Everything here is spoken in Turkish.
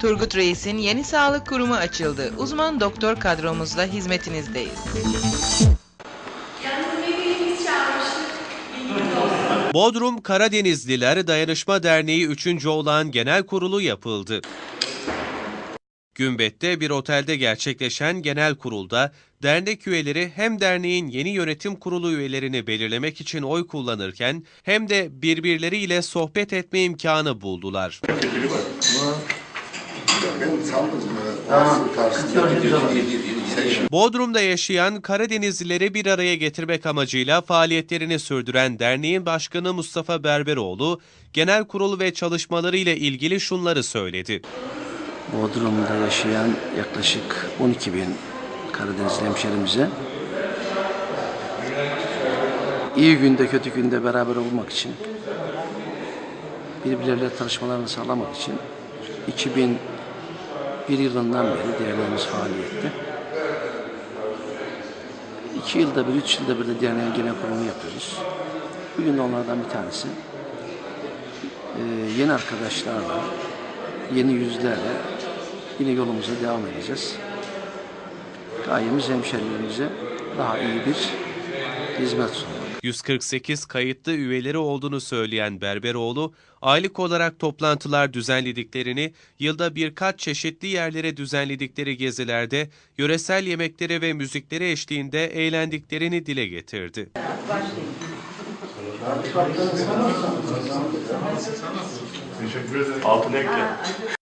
Turgut Reis'in yeni sağlık kurumu açıldı. Uzman doktor kadromuzla hizmetinizdeyiz. Bodrum Karadenizliler Dayanışma Derneği 3. olan genel kurulu yapıldı. Gümbet'te bir otelde gerçekleşen genel kurulda dernek üyeleri hem derneğin yeni yönetim kurulu üyelerini belirlemek için oy kullanırken hem de birbirleriyle sohbet etme imkanı buldular. Bodrum'da yaşayan Karadenizlileri bir araya getirmek amacıyla faaliyetlerini sürdüren derneğin başkanı Mustafa Berberoğlu, genel kurulu ve çalışmaları ile ilgili şunları söyledi. Bodrum'da yaşayan yaklaşık 12 bin Karadenizli hemşerimize iyi günde kötü günde beraber olmak için birbirleriyle tanışmalarını sağlamak için 2001 yılından beri derneğimiz faaliyette. İki yılda bir, üç yılda bir de derneğin genel kurulunu yapıyoruz. Bugün de onlardan bir tanesi. Ee, yeni arkadaşlarla, yeni yüzlerle yine yolumuza devam edeceğiz. Gayemiz hemşerilerimize daha iyi bir hizmet sunmak. 148 kayıtlı üyeleri olduğunu söyleyen Berberoğlu, aylık olarak toplantılar düzenlediklerini, yılda birkaç çeşitli yerlere düzenledikleri gezilerde yöresel yemeklere ve müziklere eşliğinde eğlendiklerini dile getirdi. Altına ekle.